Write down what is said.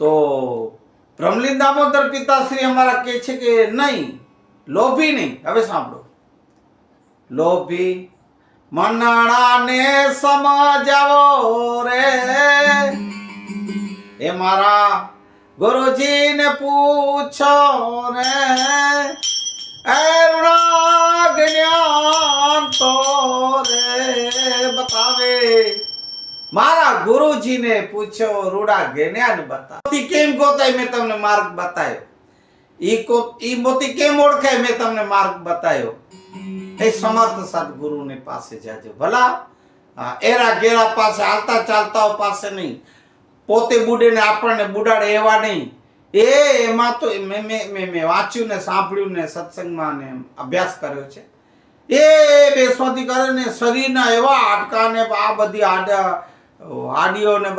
તો બ્રહ્મલીન દામોદર પિતાશ્રી અમારા કહે છે કે નહીં લોભી નહીં હવે સાંભળો લોભી મનાણાને સમજાવો રે એ મારા ગુરુજીને પૂછો રે મારા ગુરુજીને પૂછ્યો, રૂડા જ્ઞાન બતાવ. કેમ ગોતાય? મેં તમને માર્ગ બતાવ્યો ઈ કો ઈ મોતી કેમ ઓળખાય? મેં તમને માર્ગ બતાવ્યો એ સમર્થ સદગુરુને પાસે જાજો. ભલા એરા ઘેરા પાસે હાલતા ચાલતાઓ પાસે નહીં. પોતે બુડે ને આપણને બુડાડે એવા નહીં. એ, એમાં તો મેં મેં મેં વાંચ્યું ને સાંભળ્યું ને સત્સંગમાં ને અભ્યાસ કર્યો છે. એ બેસવાથી કરે ને શરીરના એવા હાડકા ને આ બધી આડા હાડીઓ ને